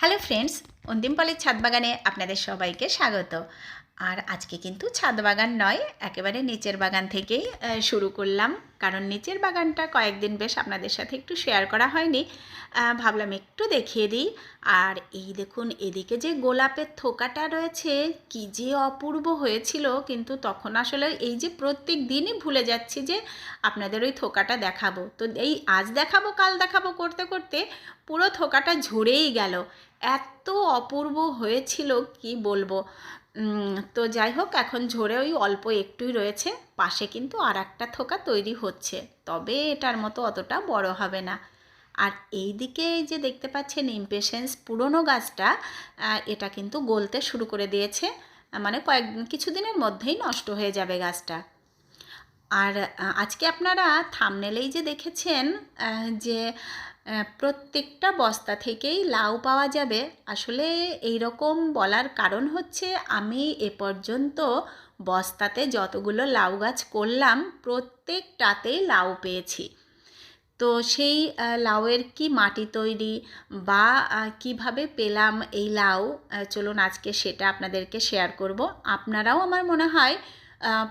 Hello friends অন্তিমপালের ছাদ বাগানে আপনাদের সবাইকে স্বাগত। আর আজকে কিন্তু ছাদ বাগান নয়, একেবারে নিচের বাগান থেকেই শুরু করলাম। কারণ নিচের বাগানটা কয়েকদিন বেশ আপনাদের সাথে একটু শেয়ার করা হয়নি। ভাবলাম একটু দেখিয়ে দিই। আর এই দেখুন, এদিকে যে গোলাপের থোকাটা রয়েছে, কি যে অপূর্ব হয়েছিল। কিন্তু তখন আসলে এই যে প্রত্যেক দিনই ভুলে যাচ্ছি যে আপনাদের ওই থোকাটা দেখাবো। তো এই আজ দেখাবো, কাল দেখাবো করতে করতে পুরো থোকাটা ঝরেই গেল। এত অপূর্ব হয়েছিল, কি বলব? তো যাই হোক, এখন ঝরে ওই অল্প একটুই রয়েছে। পাশে কিন্তু আর একটা থোকা তৈরি হচ্ছে। তবে এটার মতো অতটা বড় হবে না। আর এই দিকে যে দেখতে পাচ্ছেন ইমপেশেন্স পুরনো গাছটা এটা কিন্তু গলতে শুরু করে দিয়েছে। মানে কয়েক, কিছুদিনের মধ্যেই নষ্ট হয়ে যাবে গাছটা। আর আজকে আপনারা থামনেলেই যে দেখেছেন যে প্রত্যেকটা বস্তা থেকেই লাউ পাওয়া যাবে। আসলে এই রকম বলার কারণ হচ্ছে আমি এ পর্যন্ত বস্তাতে যতগুলো লাউ গাছ করলাম, প্রত্যেকটাতেই লাউ পেয়েছি। তো সেই লাউয়ের কি মাটি তৈরি বা কীভাবে পেলাম এই লাউ চলুন আজকে সেটা আপনাদেরকে শেয়ার করব। আপনারাও আমার মনে হয়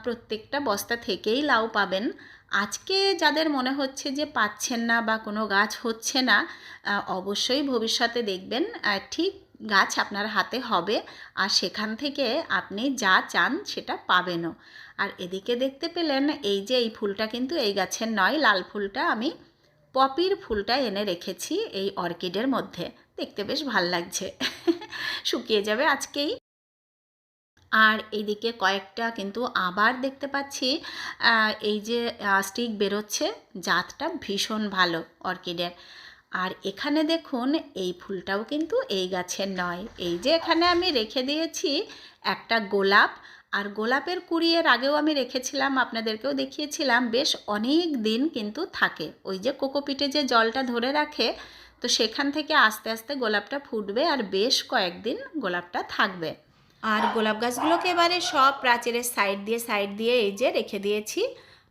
প্রত্যেকটা বস্তা থেকেই লাউ পাবেন। আজকে যাদের মনে হচ্ছে যে পাচ্ছেন না বা কোনো গাছ হচ্ছে না অবশ্যই ভবিষ্যতে দেখবেন ঠিক গাছ আপনার হাতে হবে আর সেখান থেকে আপনি যা চান সেটা পাবেনও। আর এদিকে দেখতে পেলেন এই যে এই ফুলটা কিন্তু এই গাছের নয়, লাল ফুলটা আমি পপির ফুলটা এনে রেখেছি এই অর্কিডের মধ্যে। দেখতে বেশ ভালো লাগছে। শুকিয়ে যাবে আজকেই। আর এইদিকে কয়েকটা কিন্তু আবার দেখতে পাচ্ছি এই যে স্টিক বেরোচ্ছে, জাতটা ভীষণ ভালো অর্কিডের। আর এখানে দেখুন, এই ফুলটাও কিন্তু এই গাছের নয়। এই যে এখানে আমি রেখে দিয়েছি একটা গোলাপ, আর গোলাপের কুড়ি এর আগেও আমি রেখেছিলাম, আপনাদেরকেও দেখিয়েছিলাম, বেশ অনেক দিন কিন্তু থাকে। ওই যে কোকোপিটে যে জলটা ধরে রাখে, তো সেখান থেকে আস্তে আস্তে গোলাপটা ফুটবে আর বেশ কয়েকদিন গোলাপটা থাকবে। আর গোলাপ গাছগুলোকে এবারে সব প্রাচীরের সাইড দিয়ে সাইড দিয়ে এই যে রেখে দিয়েছি।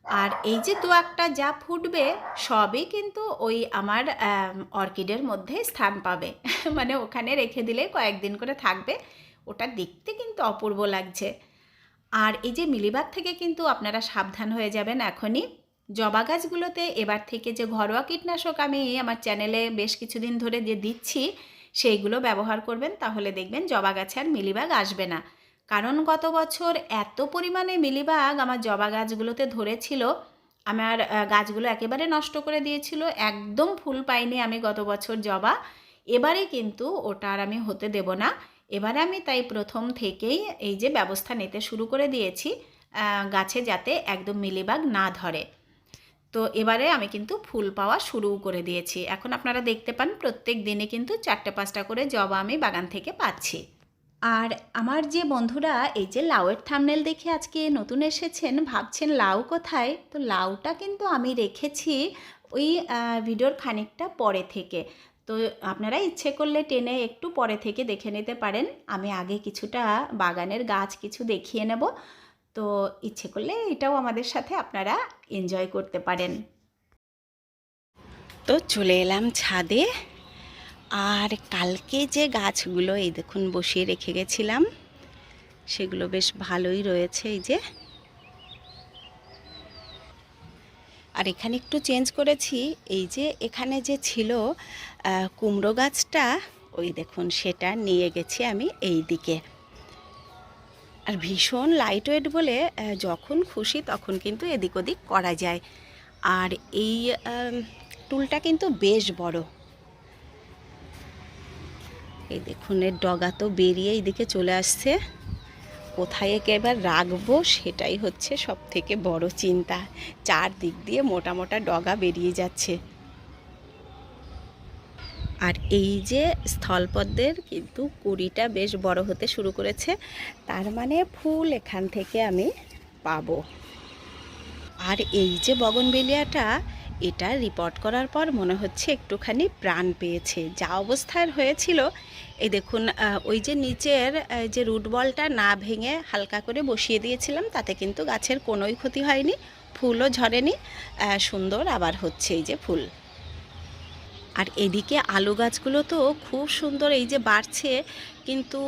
আর এই যে দু একটা যা ফুটবে, সবই কিন্তু ওই আমার অর্কিডের মধ্যে স্থান পাবে। মানে ওখানে রেখে দিলে কয়েকদিন করে থাকবে। ওটা দেখতে কিন্তু অপূর্ব লাগছে। আর এই যে মিলিবাগ থেকে কিন্তু আপনারা সাবধান হয়ে যাবেন এখনই। জবা গাছগুলোতে এবার থেকে যে ঘরোয়া কীটনাশক আমি আমার চ্যানেলে বেশ কিছুদিন ধরে যে দিচ্ছি সেইগুলো ব্যবহার করবেন, তাহলে দেখবেন জবা গাছে আর মিলিবাগ আসবে না। কারণ গত বছর এত পরিমাণে মিলিবাগ আমার জবা গাছগুলোতে ধরেছিল, আমার গাছগুলো একেবারে নষ্ট করে দিয়েছিল, একদম ফুল পাইনি আমি গত বছর জবা। এবারে কিন্তু ওটা আর আমি হতে দেব না। এবারে আমি তাই প্রথম থেকেই এই যে ব্যবস্থা নিতে শুরু করে দিয়েছি গাছে যাতে একদম মিলিবাগ না ধরে। তো এবারে আমি কিন্তু ফুল পাওয়া শুরু করে দিয়েছি। এখন আপনারা দেখতে পান প্রত্যেক দিনে কিন্তু চারটে পাঁচটা করে জবা আমি বাগান থেকে পাচ্ছি। আর আমার যে বন্ধুরা, এই যে লাউয়ের থামনেল দেখে আজকে নতুন এসেছেন, ভাবছেন লাউ কোথায়? তো লাউটা কিন্তু আমি রেখেছি ওই ভিডিওর খানিকটা পরে থেকে। তো আপনারা ইচ্ছে করলে টেনে একটু পরে থেকে দেখে নিতে পারেন। আমি আগে কিছুটা বাগানের গাছ কিছু দেখিয়ে নেব। তো ইচ্ছে করলে এটাও আমাদের সাথে আপনারা এনজয় করতে পারেন। তো চলে এলাম ছাদে। আর কালকে যে গাছগুলো, এই দেখুন বসিয়ে রেখে গেছিলাম, সেগুলো বেশ ভালোই রয়েছে এই যে। আর এখানে একটু চেঞ্জ করেছি, এই যে এখানে যে ছিল কুমড়ো গাছটা, ওই দেখুন সেটা নিয়ে গেছি আমি এই দিকে আর ভীষণ লাইট ওয়েট বলে যখন খুশি তখন কিন্তু এদিক ওদিক করা যায়। আর এই টুলটা কিন্তু বেশ বড়। এই দেখুন, এর ডগা তো বেরিয়ে এইদিকে চলে আসছে। কোথায় একে এবার রাখব সেটাই হচ্ছে সব থেকে বড় চিন্তা। চারদিক দিয়ে মোটা মোটা ডগা বেরিয়ে যাচ্ছে। আর এই যে স্থলপদ্মের কিন্তু কুড়িটা বেশ বড় হতে শুরু করেছে, তার মানে ফুল এখান থেকে আমি পাবো। আর এই যে বগনবেলিয়াটা, এটা রিপোর্ট করার পর মনে হচ্ছে একটুখানি প্রাণ পেয়েছে। যা অবস্থায় হয়েছিল এই দেখুন ওই যে নিচের যে রুট বলটা না ভেঙে হালকা করে বসিয়ে দিয়েছিলাম, তাতে কিন্তু গাছের কোনোই ক্ষতি হয়নি, ফুলও ঝরেনি সুন্দর আবার হচ্ছে এই যে ফুল। আর এদিকে আলু গাছগুলো তো খুব সুন্দর এই যে বাড়ছে, কিন্তু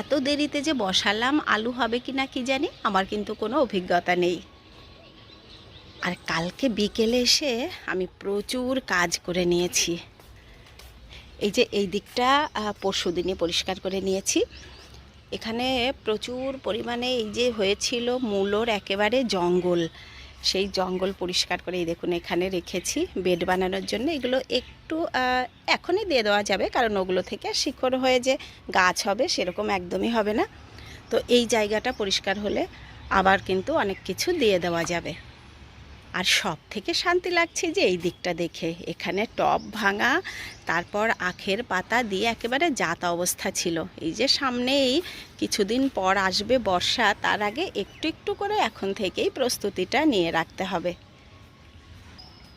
এত দেরিতে যে বসালাম আলু হবে কি না কি জানি আমার কিন্তু কোনো অভিজ্ঞতা নেই। আর কালকে বিকেলে এসে আমি প্রচুর কাজ করে নিয়েছি। এই যে এই দিকটা পরশু দিনে পরিষ্কার করে নিয়েছি। এখানে প্রচুর পরিমাণে এই যে হয়েছিল মূলোর একেবারে জঙ্গল। সেই জঙ্গল পরিষ্কার করে, এই দেখুন এখানে রেখেছি বেড বানানোর জন্য। এগুলো একটু এখনই দিয়ে দেওয়া যাবে, কারণ ওগুলো থেকে শিকড় হয়ে যে গাছ হবে সেরকম একদমই হবে না। তো এই জায়গাটা পরিষ্কার হলে আবার কিন্তু অনেক কিছু দিয়ে দেওয়া যাবে। আর সব থেকে শান্তি লাগছে যে এই দিকটা দেখে। এখানে টব ভাঙা, তারপর আখের পাতা দিয়ে একেবারে জাতা অবস্থা ছিল। এই যে সামনেই কিছুদিন পর আসবে বর্ষা, তার আগে একটু একটু করে এখন থেকেই প্রস্তুতিটা নিয়ে রাখতে হবে।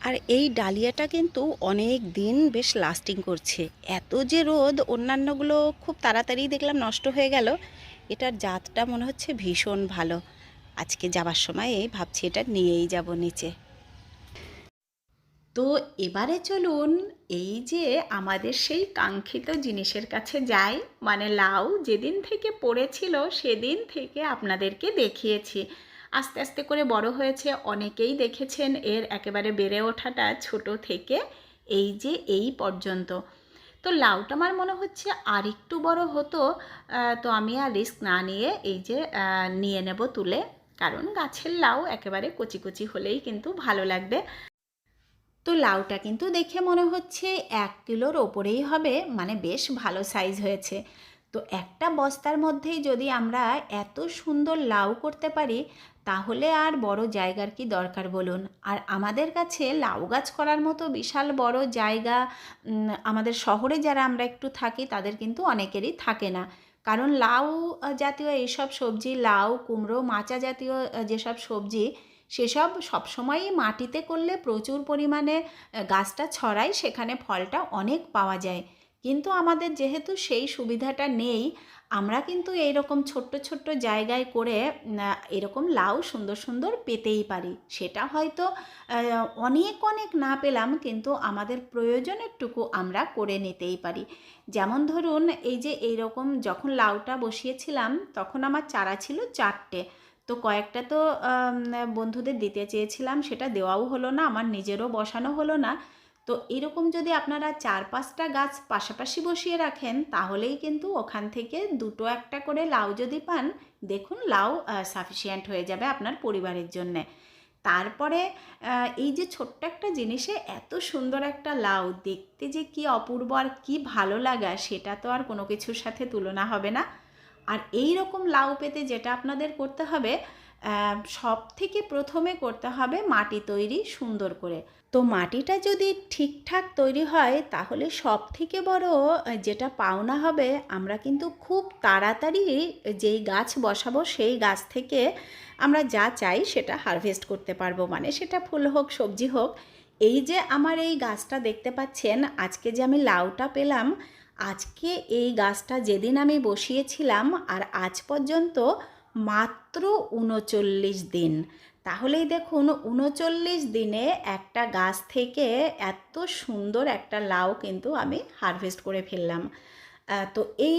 আর এই ডালিয়াটা কিন্তু অনেক দিন বেশ লাস্টিং করছে। এত যে রোদ, অন্যান্যগুলো খুব তাড়াতাড়ি দেখলাম নষ্ট হয়ে গেল। এটার জাতটা মনে হচ্ছে ভীষণ ভালো। আজকে যাবার সময় এই ভাবছি এটা নিয়েই যাব নিচে। তো এবারে চলুন এই যে আমাদের সেই কাঙ্ক্ষিত জিনিসের কাছে যাই মানে লাউ যেদিন থেকে পড়েছিল সেদিন থেকে আপনাদেরকে দেখিয়েছি। আস্তে আস্তে করে বড় হয়েছে, অনেকেই দেখেছেন এর একেবারে বেড়ে ওঠাটা ছোট থেকে এই যে এই পর্যন্ত। তো লাউটা আমার মনে হচ্ছে আর একটু বড় হতো তো আমি আর রিস্ক না নিয়ে এই যে নিয়ে নেব তুলে। কারণ গাছের লাউ একেবারে কচি কচি হলেই কিন্তু ভালো লাগবে। তো লাউটা কিন্তু দেখে মনে হচ্ছে এক কিলোর ওপরেই হবে মানে বেশ ভালো সাইজ হয়েছে। তো একটা বস্তার মধ্যেই যদি আমরা এত সুন্দর লাউ করতে পারি, তাহলে আর বড় জায়গার কি দরকার বলুন? আর আমাদের কাছে লাউ গাছ করার মতো বিশাল বড় জায়গা আমাদের শহরে যারা আমরা একটু থাকি, তাদের কিন্তু অনেকেরই থাকে না। কারণ লাউ জাতীয় এইসব সবজি, লাউ, কুমড়ো, মাচা জাতীয় যেসব সবজি, সেসব সবসময়ই মাটিতে করলে প্রচুর পরিমাণে গাছটা ছড়ায়, সেখানে ফলটা অনেক পাওয়া যায়। কিন্তু আমাদের যেহেতু সেই সুবিধাটা নেই আমরা কিন্তু এইরকম ছোট্ট ছোট্ট জায়গায় করে এরকম লাউ সুন্দর সুন্দর পেতেই পারি। সেটা হয়তো অনেক অনেক না পেলাম, কিন্তু আমাদের প্রয়োজনেরটুকু আমরা করে নিতেই পারি। যেমন ধরুন, এই যে এইরকম যখন লাউটা বসিয়েছিলাম, তখন আমার চারা ছিল চারটে। তো কয়েকটা তো বন্ধুদের দিতে চেয়েছিলাম, সেটা দেওয়াও হলো না, আমার নিজেরও বসানো হলো না। তো এরকম যদি আপনারা চার পাঁচটা গাছ পাশাপাশি বসিয়ে রাখেন, তাহলেই কিন্তু ওখান থেকে দুটো একটা করে লাউ যদি পান, দেখুন লাউ সাফিসিয়েন্ট হয়ে যাবে আপনার পরিবারের জন্যে। তারপরে এই যে ছোট্ট একটা জিনিসে এত সুন্দর একটা লাউ, দেখতে যে কি অপূর্ব আর কি ভালো লাগা, সেটা তো আর কোনো কিছুর সাথে তুলনা হবে না। আর এই রকম লাউ পেতে যেটা আপনাদের করতে হবে সব থেকে প্রথমে করতে হবে মাটি তৈরি সুন্দর করে। তো মাটিটা যদি ঠিকঠাক তৈরি হয়, তাহলে সব থেকে বড় যেটা পাওনা হবে, আমরা কিন্তু খুব তাড়াতাড়ি যেই গাছ বসাবো, সেই গাছ থেকে আমরা যা চাই সেটা হারভেস্ট করতে পারব। মানে সেটা ফুল হোক, সবজি হোক। এই যে আমার এই গাছটা দেখতে পাচ্ছেন, আজকে যে আমি লাউটা পেলাম, আজকে এই গাছটা যেদিন আমি বসিয়েছিলাম, আর আজ পর্যন্ত মাত্র উনচল্লিশ দিন। তাহলেই দেখুন, উনচল্লিশ দিনে একটা গাছ থেকে এত সুন্দর একটা লাউ কিন্তু আমি হারভেস্ট করে ফেললাম। তো এই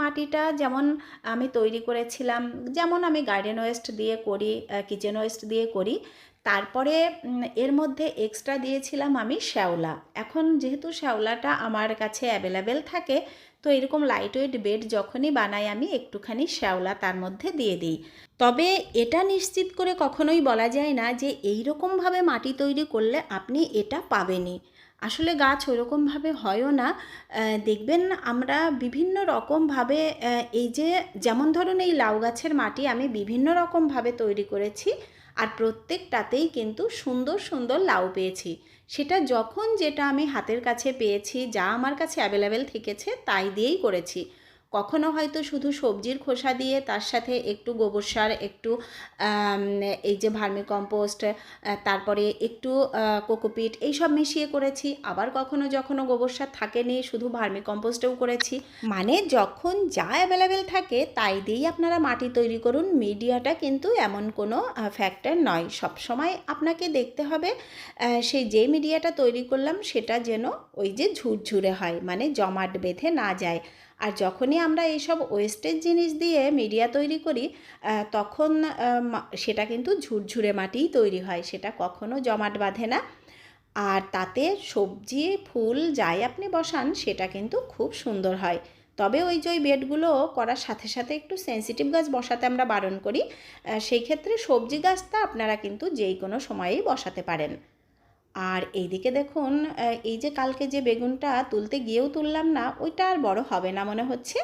মাটিটা যেমন আমি তৈরি করেছিলাম, যেমন আমি গার্ডেন ওয়েস্ট দিয়ে করি কিচেন ওয়েস্ট দিয়ে করি তারপরে এর মধ্যে এক্সট্রা দিয়েছিলাম আমি শ্যাওলা। এখন যেহেতু শ্যাওলাটা আমার কাছে অ্যাভেলেবেল থাকে, তো এরকম লাইট ওয়েট বেড যখনই বানাই আমি একটুখানি শ্যাওলা তার মধ্যে দিয়ে দিই। তবে এটা নিশ্চিত করে কখনোই বলা যায় না যে এই রকমভাবে মাটি তৈরি করলে আপনি এটা পাবেনই। আসলে গাছ ওরকমভাবে হয়ও না। দেখবেন আমরা বিভিন্ন রকমভাবে এই যে যেমন ধরুন এই লাউ গাছের মাটি আমি বিভিন্ন রকমভাবে তৈরি করেছি আর প্রত্যেকটাতেই কিন্তু সুন্দর সুন্দর লাউ পেয়েছি। সেটা যখন যেটা আমি হাতের কাছে পেয়েছি, যা আমার কাছে অ্যাভেলেবেল থেকেছে, তাই দিয়েই করেছি। কখনো হয়তো শুধু সবজির খোসা দিয়ে তার সাথে একটু গোবর সার, একটু এই যে ভার্মি কম্পোস্ট তারপরে একটু কোকোপিট এইসব মিশিয়ে করেছি। আবার কখনো যখনও গোবর সার থাকেনি, শুধু ভার্মি কম্পোস্টেও করেছি। মানে যখন যা অ্যাভেলেবেল থাকে, তাই দিয়েই আপনারা মাটি তৈরি করুন। মিডিয়াটা কিন্তু এমন কোনো ফ্যাক্টর নয়। সবসময় আপনাকে দেখতে হবে সেই যে মিডিয়াটা তৈরি করলাম, সেটা যেন ওই যে ঝুরঝুরে হয়। মানে জমাট বেঁধে না যায়। আর যখনই আমরা এইসব ওয়েস্টেজ জিনিস দিয়ে মিডিয়া তৈরি করি তখন সেটা কিন্তু ঝুরঝুরে মাটিই তৈরি হয়, সেটা কখনো জমাট বাঁধে না। আর তাতে সবজি, ফুল যাই আপনি বসান, সেটা কিন্তু খুব সুন্দর হয়। তবে ওই যে ওই বেডগুলো করার সাথে সাথে একটু সেনসিটিভ গাছ বসাতে আমরা বারণ করি সেই ক্ষেত্রে সবজি গাছটা আপনারা কিন্তু যেই কোনো সময়েই বসাতে পারেন। আর এইদিকে দেখুন এই যে কালকে যে বেগুনটা তুলতে গিয়েও তুললাম না, ওইটা আর বড় হবে না মনে হচ্ছে।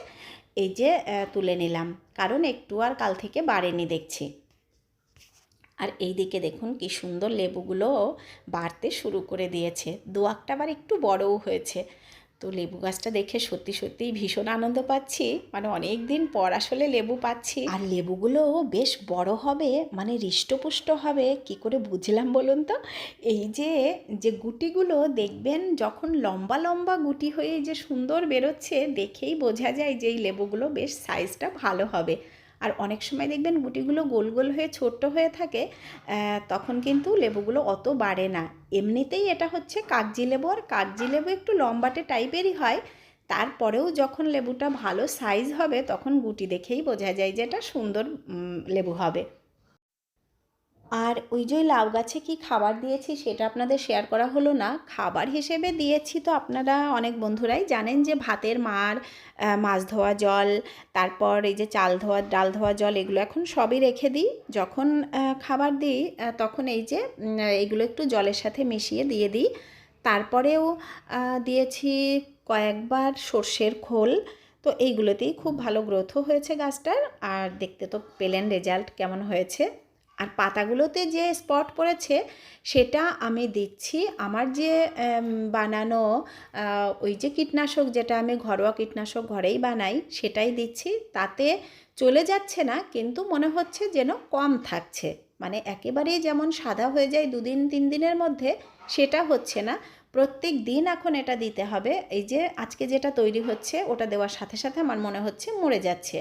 এই যে তুলে নিলাম, কারণ একটু আর কাল থেকে বাড়েনি দেখছি। আর এই দিকে দেখুন কি সুন্দর লেবুগুলো বাড়তে শুরু করে দিয়েছে। দু একটা বার একটু বড়ও হয়েছে। তো লেবু গাছটা দেখে সত্যি সত্যিই ভীষণ আনন্দ পাচ্ছি। মানে অনেক দিন পর আসলে লেবু পাচ্ছি। আর লেবুগুলো বেশ বড় হবে মানে হৃষ্টপুষ্ট হবে, কি করে বুঝলাম বলুন তো? এই যে যে গুটিগুলো দেখবেন যখন লম্বা লম্বা গুটি হয়ে যে সুন্দর বেরোচ্ছে, দেখেই বোঝা যায় যে এই লেবুগুলো বেশ সাইজটা ভালো হবে। আর অনেক সময় দেখবেন গুটিগুলো গোল গোল হয়ে ছোট্ট হয়ে থাকে তখন কিন্তু লেবুগুলো অত বাড়ে না। এমনিতেই এটা হচ্ছে কাগজি লেবু, আর কাগজি লেবু একটু লম্বাটে টাইপেরই হয়। তারপরেও যখন লেবুটা ভালো সাইজ হবে, তখন গুটি দেখেই বোঝা যায় যে এটা সুন্দর লেবু হবে। আর ওই যে লাউ গাছে কি খাবার দিয়েছি সেটা আপনাদের শেয়ার করা হলো না। খাবার হিসেবে দিয়েছি তো আপনারা অনেক বন্ধুরাই জানেন যে ভাতের মার মাছ ধোয়া জল, তারপর এই যে চাল ধোয়া, ডাল ধোয়া জল এগুলো এখন সবই রেখে দিই। যখন খাবার দিই তখন এই যে এগুলো একটু জলের সাথে মিশিয়ে দিয়ে দিই। তারপরেও দিয়েছি কয়েকবার সর্ষের খোল। তো এইগুলোতেই খুব ভালো গ্রোথও হয়েছে গাছটার। আর দেখতে তো পেলেন রেজাল্ট কেমন হয়েছে। আর পাতাগুলোতে যে স্পট পড়েছে, সেটা আমি দিচ্ছি। আমার যে বানানো ওই যে কীটনাশক, যেটা আমি ঘরোয়া কীটনাশক ঘরেই বানাই, সেটাই দিচ্ছি। তাতে চলে যাচ্ছে না, কিন্তু মনে হচ্ছে যেন কম থাকছে। মানে একেবারেই যেমন সাদা হয়ে যায় দুদিন, তিন দিনের মধ্যে, সেটা হচ্ছে না। প্রত্যেক দিন এখন এটা দিতে হবে। এই যে আজকে যেটা তৈরি হচ্ছে, ওটা দেওয়ার সাথে সাথে আমার মনে হচ্ছে মরে যাচ্ছে।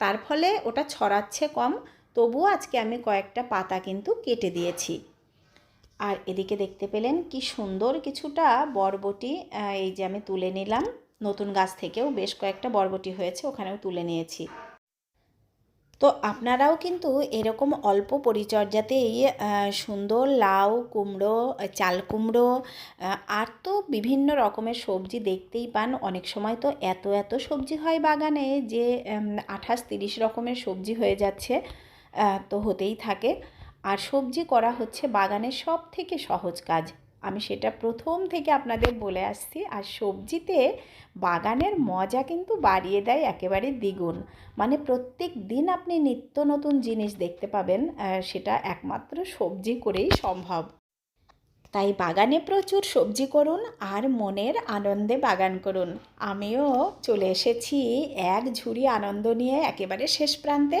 তার ফলে ওটা ছড়াচ্ছে কম। তবুও আজকে আমি কয়েকটা পাতা কিন্তু কেটে দিয়েছি। আর এদিকে দেখতে পেলেন কি সুন্দর কিছুটা বরবটি এই যে আমি তুলে নিলাম। নতুন গাছ থেকেও বেশ কয়েকটা বরবটি হয়েছে, ওখানেও তুলে নিয়েছি। তো আপনারাও কিন্তু এরকম অল্প পরিচর্যাতেই সুন্দর লাউ কুমড়ো, চাল কুমড়ো আর তো বিভিন্ন রকমের সবজি দেখতেই পান। অনেক সময় তো এত এত সবজি হয় বাগানে যে আঠাশ তিরিশ রকমের সবজি হয়ে যাচ্ছে। তো হতেই থাকে। আর সবজি করা হচ্ছে বাগানের সব থেকে সহজ কাজ। আমি সেটা প্রথম থেকে আপনাদের বলে আসছি। আর সবজিতে বাগানের মজা কিন্তু বাড়িয়ে দেয়, একেবারে দ্বিগুণ। মানে প্রত্যেক দিন আপনি নিত্য নতুন জিনিস দেখতে পাবেন সেটা একমাত্র সবজি করেই সম্ভব। তাই বাগানে প্রচুর সবজি করুন আর মনের আনন্দে বাগান করুন। আমিও চলে এসেছি এক ঝুড়ি আনন্দ নিয়ে একেবারে শেষ প্রান্তে।